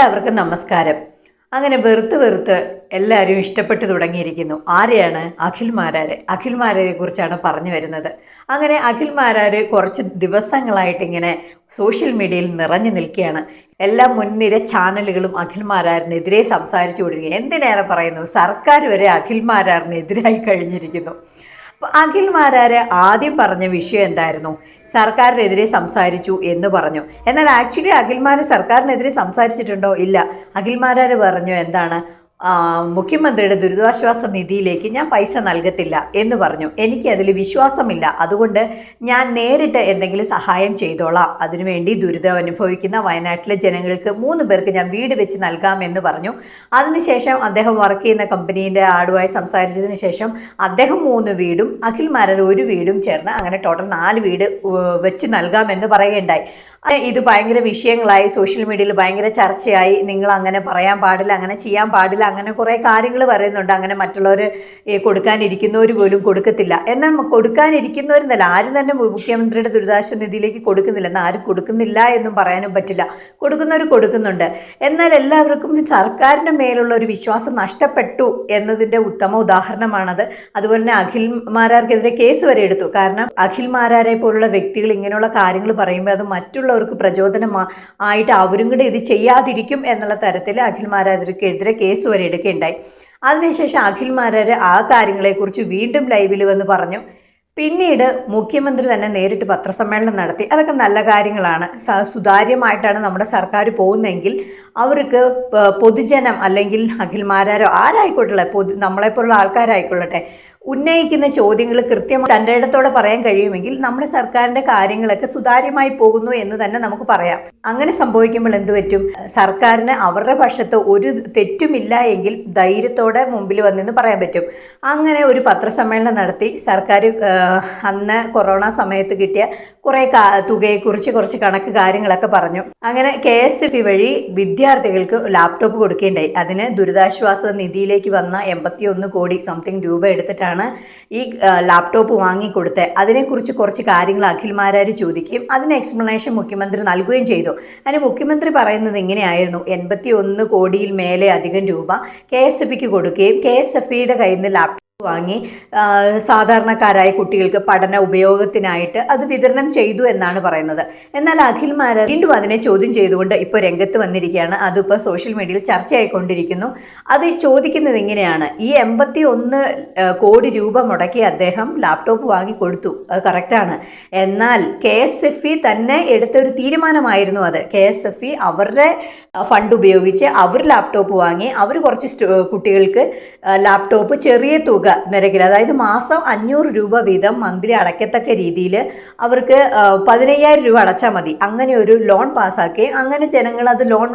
എല്ലാവർക്കും നമസ്കാരം. അങ്ങനെ വെറുത്ത് വെറുത്ത് എല്ലാവരും ഇഷ്ടപ്പെട്ടു തുടങ്ങിയിരിക്കുന്നു. ആരെയാണ്? അഖിൽ മാരാരെ. അഖിൽ മാരാരെ കുറിച്ചാണ് പറഞ്ഞു വരുന്നത്. അങ്ങനെ അഖിൽ മാരാര് കുറച്ച് ദിവസങ്ങളായിട്ട് ഇങ്ങനെ സോഷ്യൽ മീഡിയയിൽ നിറഞ്ഞു നിൽക്കുകയാണ്. എല്ലാ മുൻനിര ചാനലുകളും അഖിൽ മാരാറിനെതിരെ സംസാരിച്ചു കൊണ്ടിരിക്കുക എന്തിനേറെ പറയുന്നു? സർക്കാർ വരെ അഖിൽ മാരാറിനെതിരായി കഴിഞ്ഞിരിക്കുന്നു. അഖിൽ മാരാര് ആദ്യം പറഞ്ഞ വിഷയം എന്തായിരുന്നു? സർക്കാരിനെതിരെ സംസാരിച്ചു എന്ന് പറഞ്ഞു. എന്നാൽ ആക്ച്വലി അഖിൽമാര് സർക്കാരിനെതിരെ സംസാരിച്ചിട്ടുണ്ടോ? ഇല്ല. അഖിൽമാരാർ പറഞ്ഞു? എന്താണ്? മുഖ്യമന്ത്രിയുടെ ദുരിതാശ്വാസ നിധിയിലേക്ക് ഞാൻ പൈസ നൽകത്തില്ല എന്ന് പറഞ്ഞു. എനിക്ക് അതിൽ വിശ്വാസമില്ല. അതുകൊണ്ട് ഞാൻ നേരിട്ട് എന്തെങ്കിലും സഹായം ചെയ്തോളാം. അതിനുവേണ്ടി ദുരിതം അനുഭവിക്കുന്ന വയനാട്ടിലെ ജനങ്ങൾക്ക് മൂന്ന് പേർക്ക് ഞാൻ വീട് വെച്ച് നൽകാമെന്ന് പറഞ്ഞു. അതിനുശേഷം അദ്ദേഹം വർക്ക് ചെയ്യുന്ന കമ്പനീന്റെ ആളുമായി സംസാരിച്ചതിന് ശേഷം അദ്ദേഹം മൂന്ന് വീടും അഖിൽ മാരർ ഒരു വീടും ചേർന്ന് അങ്ങനെ ടോട്ടൽ നാല് വീട് വെച്ച് നൽകാമെന്ന് പറയുകയുണ്ടായി. ഇത് ഭയങ്കര വിഷയങ്ങളായി സോഷ്യൽ മീഡിയയിൽ ഭയങ്കര ചർച്ചയായി. നിങ്ങൾ അങ്ങനെ പറയാൻ പാടില്ല അങ്ങനെ ചെയ്യാൻ പാടില്ല അങ്ങനെ കുറേ കാര്യങ്ങൾ പറയുന്നുണ്ട്. അങ്ങനെ മറ്റുള്ളവർ കൊടുക്കാനിരിക്കുന്നവർ പോലും കൊടുക്കത്തില്ല. എന്നാൽ കൊടുക്കാനിരിക്കുന്നവരെന്നല്ല ആരും തന്നെ മുഖ്യമന്ത്രിയുടെ ദുരിതാശ്വാസ നിധിയിലേക്ക് കൊടുക്കുന്നില്ല. എന്നാൽ ആരും കൊടുക്കുന്നില്ല എന്നും പറയാനും പറ്റില്ല. കൊടുക്കുന്നവർ കൊടുക്കുന്നുണ്ട്. എന്നാൽ എല്ലാവർക്കും സർക്കാരിന്റെ മേലുള്ള ഒരു വിശ്വാസം നഷ്ടപ്പെട്ടു എന്നതിന്റെ ഉത്തമ ഉദാഹരണമാണത്. അതുപോലെ തന്നെ അഖിൽ മാരാർക്കെതിരെ കേസ് വരെ എടുത്തു. കാരണം അഖിൽ മാരാരെ പോലുള്ള വ്യക്തികൾ ഇങ്ങനെയുള്ള കാര്യങ്ങൾ പറയുമ്പോൾ അത് മറ്റുള്ളവർക്ക് പ്രചോദനമാ ആയിട്ട് അവരും കൂടെ ഇത് ചെയ്യാതിരിക്കും എന്നുള്ള തരത്തിൽ അഖിൽ മാരാർക്കെതിരെ കേസ് വരെ എടുക്കുകയുണ്ടായി. അതിനുശേഷം അഖിൽ മാരാര് ആ കാര്യങ്ങളെക്കുറിച്ച് വീണ്ടും ലൈവിൽ വന്ന് പറഞ്ഞു. പിന്നീട് മുഖ്യമന്ത്രി തന്നെ നേരിട്ട് പത്രസമ്മേളനം നടത്തി. അതൊക്കെ നല്ല കാര്യങ്ങളാണ്. സുതാര്യമായിട്ടാണ് നമ്മുടെ സർക്കാർ പോകുന്നതെങ്കിൽ അവർക്ക് പൊതുജനം അല്ലെങ്കിൽ അഖിൽമാരാരോ ആരായിക്കോട്ടെ പൊതു നമ്മളെപ്പോലുള്ള ആൾക്കാരായിക്കൊള്ളട്ടെ ഉന്നയിക്കുന്ന ചോദ്യങ്ങൾ കൃത്യമായി തന്റെ ഇടത്തോടെ പറയാൻ കഴിയുമെങ്കിൽ നമ്മുടെ സർക്കാരിന്റെ കാര്യങ്ങളൊക്കെ സുതാര്യമായി പോകുന്നു എന്ന് തന്നെ നമുക്ക് പറയാം. അങ്ങനെ സംഭവിക്കുമ്പോൾ എന്ത് പറ്റും? സർക്കാരിന് അവരുടെ പക്ഷത്ത് ഒരു തെറ്റുമില്ല എങ്കിൽ ധൈര്യത്തോടെ മുമ്പിൽ വന്നെന്ന് പറയാൻ പറ്റും. അങ്ങനെ ഒരു പത്രസമ്മേളനം നടത്തി സർക്കാർ അന്ന് കൊറോണ സമയത്ത് കിട്ടിയ കുറേ തുകയെക്കുറിച്ച് കുറച്ച് കണക്ക് കാര്യങ്ങളൊക്കെ പറഞ്ഞു. അങ്ങനെ കെ എസ് എഫ് വഴി വിദ്യാർത്ഥികൾക്ക് ലാപ്ടോപ്പ് കൊടുക്കുകയുണ്ടായി അതിന് ദുരിതാശ്വാസ നിധിയിലേക്ക് വന്ന എൺപത്തി ഒന്ന് കോടി സംതിങ് രൂപ എടുത്തിട്ടാണ് ഈ ആ, ലാപ്ടോപ്പ് വാങ്ങിക്കൊടുത്തത്. അതിനെക്കുറിച്ച് കുറച്ച് കാര്യങ്ങൾ അഖിൽമാരാർ ചോദിക്കുകയും അതിന് എക്സ്പ്ലനേഷൻ മുഖ്യമന്ത്രി നൽകുകയും ചെയ്തു. അതിന് മുഖ്യമന്ത്രി പറയുന്നത് ഇങ്ങനെയായിരുന്നു. എൺപത്തി ഒന്ന് കോടിയിൽ മേലെ അധികം രൂപ കെ എസ് എഫ് കൊടുക്കുകയും കെ എസ് എഫ് ഇയുടെ കയ്യിൽ നിന്ന് ലാപ്ടോപ്പ് വാങ്ങി സാധാരണക്കാരായ കുട്ടികൾക്ക് പഠന ഉപയോഗത്തിനായിട്ട് അത് വിതരണം ചെയ്തു എന്നാണ് പറയുന്നത്. എന്നാൽ അഖിൽ മാരാർ വീണ്ടും അതിനെ ചോദ്യം ചെയ്തുകൊണ്ട് ഇപ്പോൾ രംഗത്ത് വന്നിരിക്കുകയാണ്. അതിപ്പോൾ സോഷ്യൽ മീഡിയയിൽ ചർച്ചയായിക്കൊണ്ടിരിക്കുന്നു. അത് ചോദിക്കുന്നത് ഇങ്ങനെയാണ് ഈ എൺപത്തി ഒന്ന് കോടി രൂപ മുടക്കി അദ്ദേഹം ലാപ്ടോപ്പ് വാങ്ങി കൊടുത്തു അത് കറക്റ്റാണ് എന്നാൽ കെ എസ് എഫ് ഇ തന്നെ എടുത്ത ഒരു തീരുമാനമായിരുന്നു അത്. കെ എസ് എഫ് ഇ അവരുടെ ഫണ്ട് ഉപയോഗിച്ച് അവർ ലാപ്ടോപ്പ് വാങ്ങി അവർ കുറച്ച് കുട്ടികൾക്ക് ലാപ്ടോപ്പ് ചെറിയ തുക നിരക്കിൽ അതായത് മാസം അഞ്ഞൂറ് രൂപ വീതം മന്ത്ലി അടയ്ക്കത്തക്ക രീതിയിൽ അവർക്ക് പതിനയ്യായിരം രൂപ അടച്ചാൽ മതി. അങ്ങനെ ഒരു ലോൺ പാസ്സാക്കുകയും അങ്ങനെ ജനങ്ങൾ അത് ലോൺ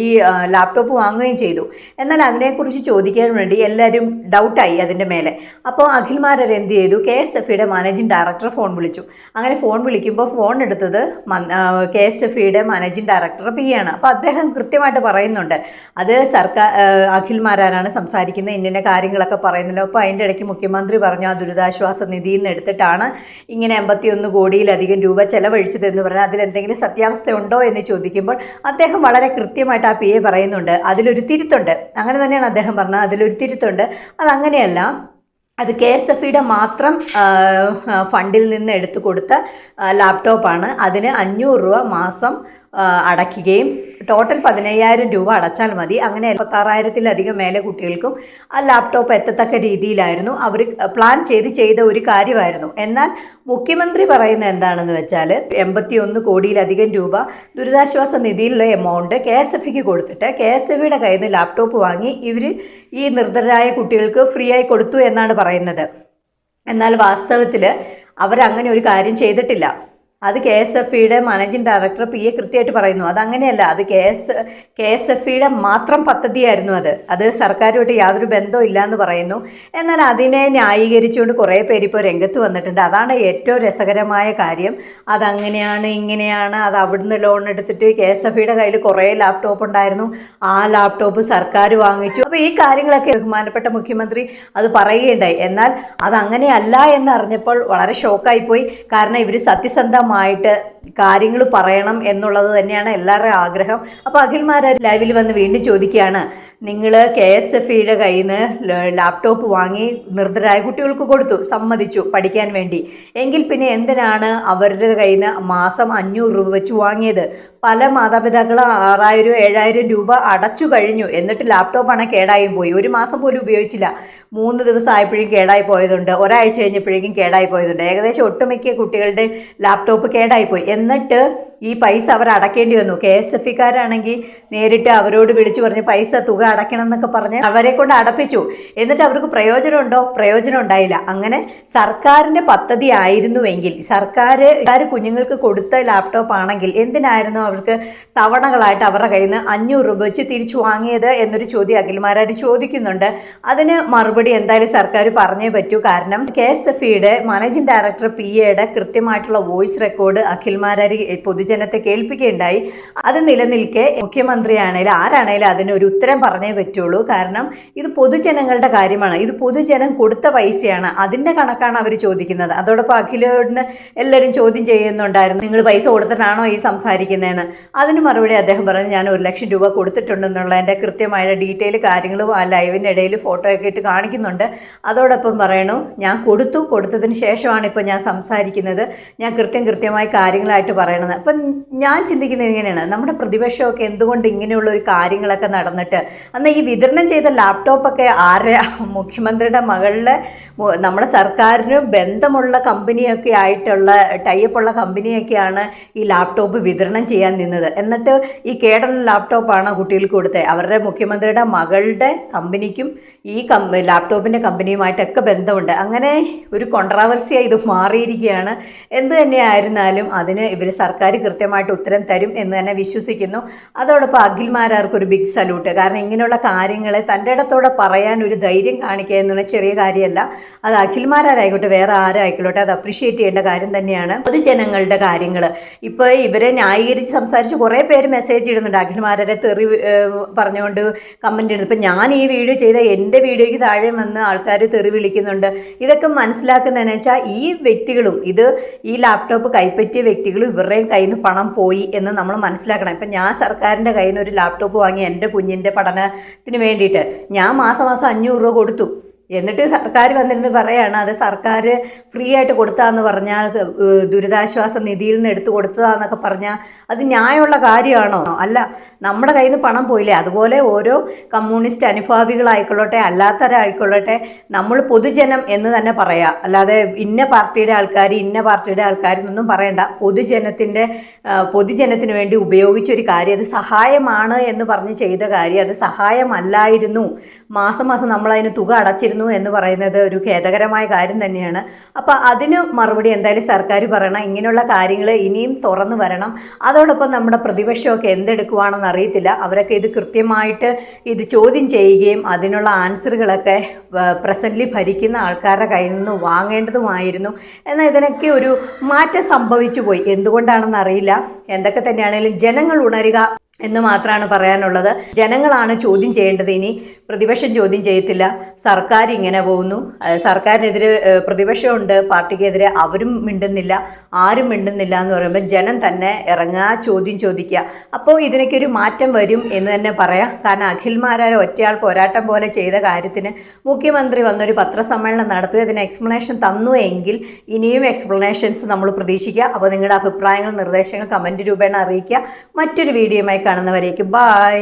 ഈ ലാപ്ടോപ്പ് വാങ്ങുകയും ചെയ്തു. എന്നാൽ അതിനെക്കുറിച്ച് ചോദിക്കാൻ വേണ്ടി എല്ലാവരും ഡൗട്ടായി അതിന്റെ മേലെ. അപ്പോൾ അഖിൽമാരർ എന്ത് ചെയ്തു? കെ എസ് എഫ് ഇയുടെ മാനേജിംഗ് ഡയറക്ടർ ഫോൺ വിളിച്ചു. അങ്ങനെ ഫോൺ വിളിക്കുമ്പോൾ ഫോൺ എടുത്തത് കെ എസ് എഫ് ഇയുടെ മാനേജിംഗ് ഡയറക്ടർ പി ആണ്. അപ്പോൾ അദ്ദേഹം കൃത്യമായിട്ട് പറയുന്നുണ്ട്. അത് സർക്കാർ അഖിൽമാരാനാണ് സംസാരിക്കുന്നത് ഇന്ന കാര്യങ്ങളൊക്കെ പറയുന്നില്ല. അപ്പോൾ അതിന്റെ ഇടയ്ക്ക് മുഖ്യമന്ത്രി പറഞ്ഞു ആ ദുരിതാശ്വാസ നിധിയിൽ നിന്ന് എടുത്തിട്ടാണ് ഇങ്ങനെ എൺപത്തിയൊന്ന് കോടിയിലധികം രൂപ ചെലവഴിച്ചതെന്ന് പറഞ്ഞാൽ അതിലെന്തെങ്കിലും സത്യാവസ്ഥ ഉണ്ടോ എന്ന് ചോദിക്കുമ്പോൾ അദ്ദേഹം വളരെ കൃത്യമായിട്ട് ആ പി എ പറയുന്നുണ്ട്. അതിലൊരു തിരുത്തുണ്ട്. അങ്ങനെ തന്നെയാണ് അദ്ദേഹം പറഞ്ഞത്. അതിലൊരു തിരുത്തുണ്ട്. അതങ്ങനെയല്ല അത് കെ എസ് എഫ് ഇയുടെ മാത്രം ഫണ്ടിൽ നിന്ന് എടുത്തു കൊടുത്ത ലാപ്ടോപ്പാണ്. അതിന് അഞ്ഞൂറ് രൂപ മാസം അടയ്ക്കുകയും ടോട്ടൽ പതിനയ്യായിരം രൂപ അടച്ചാൽ മതി. അങ്ങനെ എൺപത്താറായിരത്തിലധികം മേലെ കുട്ടികൾക്കും ആ ലാപ്ടോപ്പ് എത്തത്തക്ക രീതിയിലായിരുന്നു. അവർ പ്ലാൻ ചെയ്ത് ചെയ്ത ഒരു കാര്യമായിരുന്നു. എന്നാൽ മുഖ്യമന്ത്രി പറയുന്നത് എന്താണെന്ന് വെച്ചാൽ എൺപത്തി ഒന്ന് കോടിയിലധികം രൂപ ദുരിതാശ്വാസ നിധിയിലുള്ള എമൗണ്ട് കെ എസ് എഫ് കൊടുത്തിട്ട് കെ എസ് എഫ് കയ്യിൽ നിന്ന് ലാപ്ടോപ്പ് വാങ്ങി ഇവർ ഈ നിർദ്ധരായ കുട്ടികൾക്ക് ഫ്രീ ആയി കൊടുത്തു എന്നാണ് പറയുന്നത്. എന്നാൽ വാസ്തവത്തിൽ അവരങ്ങനെ ഒരു കാര്യം ചെയ്തിട്ടില്ല. അത് കെ എസ് എഫ് ഇയുടെ മാനേജിംഗ് ഡയറക്ടർ പി എ കൃത്യമായിട്ട് പറയുന്നു. അതങ്ങനെയല്ല അത് K S K S F ഇയുടെ മാത്രം പദ്ധതിയായിരുന്നു അത്. അത് സർക്കാരുമായിട്ട് യാതൊരു ബന്ധവും ഇല്ല എന്ന് പറയുന്നു. എന്നാൽ അതിനെ ന്യായീകരിച്ചുകൊണ്ട് കുറേ പേര് ഇപ്പോൾ രംഗത്ത് വന്നിട്ടുണ്ട്. അതാണ് ഏറ്റവും രസകരമായ കാര്യം. അതങ്ങനെയാണ് ഇങ്ങനെയാണ് അത് അവിടുന്ന് ലോൺ എടുത്തിട്ട് കെ എസ് എഫ് ഇയുടെ കയ്യിൽ കുറേ ലാപ്ടോപ്പ് ഉണ്ടായിരുന്നു. ആ ലാപ്ടോപ്പ് സർക്കാർ വാങ്ങിച്ചു. അപ്പോൾ ഈ കാര്യങ്ങളൊക്കെ ബഹുമാനപ്പെട്ട മുഖ്യമന്ത്രി അത് പറയുകയുണ്ടായി. എന്നാൽ അതങ്ങനെയല്ല എന്നറിഞ്ഞപ്പോൾ വളരെ ഷോക്കായിപ്പോയി കാരണം ഇവർ സത്യസന്ധമായി വ്യക്തമായിട്ട് കാര്യങ്ങൾ പറയണം എന്നുള്ളത് തന്നെയാണ് എല്ലാവരുടെയും ആഗ്രഹം. അപ്പോൾ അഖിൽമാരാർ ലൈവിൽ വന്ന് വീണ്ടും ചോദിക്കുകയാണ് നിങ്ങൾ കെ എസ് എഫ് ഇയുടെ കയ്യിൽ നിന്ന് ലാപ്ടോപ്പ് വാങ്ങി നിർദ്ധരായ കുട്ടികൾക്ക് കൊടുത്തു സമ്മതിച്ചു പഠിക്കാൻ വേണ്ടി. എങ്കിൽ പിന്നെ എന്തിനാണ് അവരുടെ കയ്യിൽ നിന്ന് മാസം അഞ്ഞൂറ് രൂപ വെച്ച് വാങ്ങിയത്? പല മാതാപിതാക്കളും ആറായിരം ഏഴായിരം രൂപ അടച്ചു കഴിഞ്ഞു. എന്നിട്ട് ലാപ്ടോപ്പാണ് കേടായി പോയി. ഒരു മാസം പോലും ഉപയോഗിച്ചില്ല. മൂന്ന് ദിവസം ആയപ്പോഴും കേടായി പോയതുണ്ട്. ഒരാഴ്ച കഴിഞ്ഞപ്പോഴേക്കും കേടായി പോയതുണ്ട്. ഏകദേശം ഒട്ടുമിക്ക കുട്ടികളുടെ ലാപ്ടോപ്പ് കേടായി പോയി. എന്നിട്ട് ഈ പൈസ അവർ അടക്കേണ്ടി വന്നു. കെ എസ് എഫ് ഇക്കാരാണെങ്കിൽ നേരിട്ട് അവരോട് വിളിച്ചു പറഞ്ഞ് പൈസ തുക അടയ്ക്കണം എന്നൊക്കെ പറഞ്ഞ് അവരെ കൊണ്ട് അടപ്പിച്ചു. എന്നിട്ട് അവർക്ക് പ്രയോജനമുണ്ടോ? പ്രയോജനം ഉണ്ടായില്ല അങ്ങനെ സർക്കാരിന്റെ പദ്ധതി ആയിരുന്നുവെങ്കിൽ സർക്കാർ കുഞ്ഞുങ്ങൾക്ക് കൊടുത്ത ലാപ്ടോപ്പ് ആണെങ്കിൽ എന്തിനായിരുന്നു അവർക്ക് തവണകളായിട്ട് അവരുടെ കയ്യിൽ നിന്ന് അഞ്ഞൂറ് രൂപ വെച്ച് തിരിച്ചു വാങ്ങിയത് എന്നൊരു ചോദ്യം അഖിൽമാരാർ ചോദിക്കുന്നുണ്ട്. അതിന് മറുപടി എന്തായാലും സർക്കാർ പറഞ്ഞേ പറ്റൂ. കാരണം കെ എസ് എഫ് ഇയുടെ മാനേജിംഗ് ഡയറക്ടർ പി എയുടെ കൃത്യമായിട്ടുള്ള വോയിസ് റെക്കോർഡ് അഖിൽമാരാർ പൊതുജനത്തെ കേൾപ്പിക്കുകയുണ്ടായി. അത് നിലനിൽക്കെ മുഖ്യമന്ത്രിയാണേലും ആരാണേലും അതിനൊരു ഉത്തരം പറഞ്ഞേ പറ്റുള്ളൂ. കാരണം ഇത് പൊതുജനങ്ങളുടെ കാര്യമാണ്. ഇത് പൊതുജനം കൊടുത്ത പൈസയാണ്. അതിന്റെ കണക്കാണ് അവർ ചോദിക്കുന്നത്. അതോടൊപ്പം അഖിലോടിന് എല്ലാവരും ചോദ്യം ചെയ്യുന്നുണ്ടായിരുന്നു. നിങ്ങൾ പൈസ കൊടുത്തിട്ടാണോ ഈ സംസാരിക്കുന്നതെന്ന് അതിന് മറുപടി അദ്ദേഹം പറഞ്ഞു ഞാൻ ഒരു ലക്ഷം രൂപ കൊടുത്തിട്ടുണ്ടെന്നുള്ളതിന്റെ കൃത്യമായ ഡീറ്റെയിൽ കാര്യങ്ങളും ആ ലൈവിന്റെ ഇടയിൽ ഫോട്ടോ ഒക്കെ ഇട്ട് കാണിക്കുന്നുണ്ട്. അതോടൊപ്പം പറയണു ഞാൻ കൊടുത്തു. കൊടുത്തതിന് ശേഷമാണ് ഇപ്പോൾ ഞാൻ സംസാരിക്കുന്നത്. ഞാൻ കൃത്യം കൃത്യമായി കാര്യങ്ങളായിട്ട് പറയണത്. അപ്പം ഞാൻ ചിന്തിക്കുന്നത് ഇങ്ങനെയാണ്. നമ്മുടെ പ്രതിപക്ഷമൊക്കെ എന്തുകൊണ്ട് ഇങ്ങനെയുള്ള ഒരു കാര്യങ്ങളൊക്കെ നടന്നിട്ട് അന്ന് ഈ വിതരണം ചെയ്ത ലാപ്ടോപ്പൊക്കെ ആരെ മുഖ്യമന്ത്രിയുടെ മകളിലെ നമ്മുടെ സർക്കാരിന് ബന്ധമുള്ള കമ്പനിയൊക്കെ ആയിട്ടുള്ള ടൈപ്പുള്ള കമ്പനിയൊക്കെയാണ് ഈ ലാപ്ടോപ്പ് വിതരണം ചെയ്യാൻ നിന്നത്. എന്നിട്ട് ഈ കേടൽ ലാപ്ടോപ്പാണ് കുട്ടികൾക്ക് കൊടുത്തത് അവരുടെ മുഖ്യമന്ത്രിയുടെ മകളുടെ കമ്പനിക്കും ഈ കം ലാപ്ടോപ്പിന്റെ കമ്പനിയുമായിട്ടൊക്കെ ബന്ധമുണ്ട്. അങ്ങനെ ഒരു കോൺട്രാവേഴ്സിയായി ഇത് മാറിയിരിക്കുകയാണ്. എന്ത് തന്നെയായിരുന്നാലും അതിന് ഇവർ സർക്കാർ കൃത്യമായിട്ട് ഉത്തരം തരും എന്ന് തന്നെ വിശ്വസിക്കുന്നു. അതോടൊപ്പം അഖിൽമാരാർക്ക് ഒരു ബിഗ് സല്യൂട്ട് കാരണം ഇങ്ങനെയുള്ള കാര്യങ്ങളെ തന്റെ ഇടത്തോടെ പറയാൻ ഒരു ധൈര്യം കാണിക്കുക എന്നുള്ള ചെറിയ കാര്യമല്ല. അത് അഖിൽമാരാരായിക്കോട്ടെ വേറെ ആരായിക്കോട്ടെ അത് അപ്രീഷിയേറ്റ് ചെയ്യേണ്ട കാര്യം തന്നെയാണ്. പൊതുജനങ്ങളുടെ കാര്യങ്ങൾ ഇപ്പോൾ ഇവരെ ന്യായീകരിച്ച് സംസാരിച്ച് കുറേ പേര് മെസ്സേജ് ഇടുന്നുണ്ട്. അഖിൽമാരെ തെറി പറഞ്ഞുകൊണ്ട് കമന്റ് ഇടുന്നു. ഇപ്പം ഞാൻ ഈ വീഡിയോ ചെയ്ത എന്റെ വീഡിയോയ്ക്ക് താഴെ വന്ന് ആൾക്കാർ തെറി വിളിക്കുന്നുണ്ട്. ഇതൊക്കെ മനസ്സിലാക്കുന്നതെന്ന് വെച്ചാൽ ഈ വ്യക്തികളും ഇത് ഈ ലാപ്ടോപ്പ് കൈപ്പറ്റിയ വ്യക്തികളും ഇവരുടെയും കയ്യിൽ നിന്ന് പണം പോയി എന്ന് നമ്മൾ മനസ്സിലാക്കണം. ഇപ്പം ഞാൻ സർക്കാരിന്റെ കയ്യിൽ നിന്ന് ഒരു ലാപ്ടോപ്പ് വാങ്ങി എന്റെ കുഞ്ഞിന്റെ പഠനത്തിന് വേണ്ടിയിട്ട് ഞാൻ മാസം മാസം അഞ്ഞൂറ് രൂപ കൊടുത്തു. എന്നിട്ട് സർക്കാർ വന്നിരുന്ന് പറയാണ് അത് സർക്കാർ ഫ്രീ ആയിട്ട് കൊടുത്താന്ന് പറഞ്ഞാൽ ദുരിതാശ്വാസ നിധിയിൽ നിന്ന് എടുത്തു കൊടുത്തതാന്നൊക്കെ പറഞ്ഞാൽ അത് ന്യായമുള്ള കാര്യമാണോ? അല്ല നമ്മുടെ കയ്യിൽ നിന്ന് പണം പോയില്ലേ? അതുപോലെ ഓരോ കമ്മ്യൂണിസ്റ്റ് അനുഭാവികളായിക്കൊള്ളട്ടെ അല്ലാത്തവരായിക്കൊള്ളട്ടെ നമ്മൾ പൊതുജനം എന്ന് തന്നെ പറയാം. അല്ലാതെ ഇന്ന പാർട്ടിയുടെ ആൾക്കാർ ഇന്ന പാർട്ടിയുടെ ആൾക്കാർ എന്നൊന്നും പറയണ്ട. പൊതുജനത്തിന്റെ പൊതുജനത്തിന് വേണ്ടി ഉപയോഗിച്ച ഒരു കാര്യം അത് സഹായമാണ് എന്ന് പറഞ്ഞ് ചെയ്ത കാര്യം അത് സഹായമല്ലായിരുന്നു. മാസം മാസം നമ്മൾ അതിന് തുക അടച്ചിരുന്നു എന്ന് പറയുന്നത് ഒരു ഖേദകരമായ കാര്യം തന്നെയാണ്. അപ്പോൾ അതിന് മറുപടി എന്തായാലും സർക്കാർ പറയണം. ഇങ്ങനെയുള്ള കാര്യങ്ങൾ ഇനിയും തുറന്നു വരണം. അതോടൊപ്പം നമ്മുടെ പ്രതിപക്ഷമൊക്കെ എന്തെടുക്കുവാണെന്ന് അറിയത്തില്ല. അവരൊക്കെ ഇത് കൃത്യമായിട്ട് ഇത് ചോദ്യം ചെയ്യുകയും അതിനുള്ള ആൻസറുകളൊക്കെ പ്രസന്റ്ലി ഭരിക്കുന്ന ആൾക്കാരുടെ കയ്യിൽ നിന്ന് വാങ്ങേണ്ടതുമായിരുന്നു. എന്നാൽ ഇതിനൊക്കെ ഒരു മാറ്റം സംഭവിച്ചു പോയി. എന്തുകൊണ്ടാണെന്ന് അറിയില്ല. എന്തൊക്കെ തന്നെയാണെങ്കിലും ജനങ്ങൾ ഉണരുക എന്ന് മാത്രമാണ് പറയാനുള്ളത്. ജനങ്ങളാണ് ചോദ്യം ചെയ്യേണ്ടത്. ഇനി പ്രതിപക്ഷം ചോദ്യം ചെയ്യത്തില്ല. സർക്കാർ ഇങ്ങനെ പോകുന്നു. സർക്കാരിനെതിരെ പ്രതിപക്ഷമുണ്ട്. പാർട്ടിക്കെതിരെ അവരും മിണ്ടുന്നില്ല. ആരും മിണ്ടുന്നില്ല എന്ന് പറയുമ്പോൾ ജനം തന്നെ ഇറങ്ങുക ചോദ്യം ചോദിക്കുക. അപ്പോൾ ഇതിനൊക്കെ ഒരു മാറ്റം വരും എന്ന് തന്നെ പറയാം. കാരണം അഖിൽമാരായ ഒറ്റയാൾ പോരാട്ടം പോലെ ചെയ്ത കാര്യത്തിന് മുഖ്യമന്ത്രി വന്നൊരു പത്രസമ്മേളനം നടത്തുക ഇതിന് എക്സ്പ്ലനേഷൻ തന്നു എങ്കിൽ ഇനിയും എക്സ്പ്ലനേഷൻസ് നമ്മൾ പ്രതീക്ഷിക്കുക. അപ്പോൾ നിങ്ങളുടെ അഭിപ്രായങ്ങൾ നിർദ്ദേശങ്ങൾ കമന്റ് രൂപേണ അറിയിക്കുക. മറ്റൊരു വീഡിയോയുമായി കാണുന്നവരേക്കും ബായ്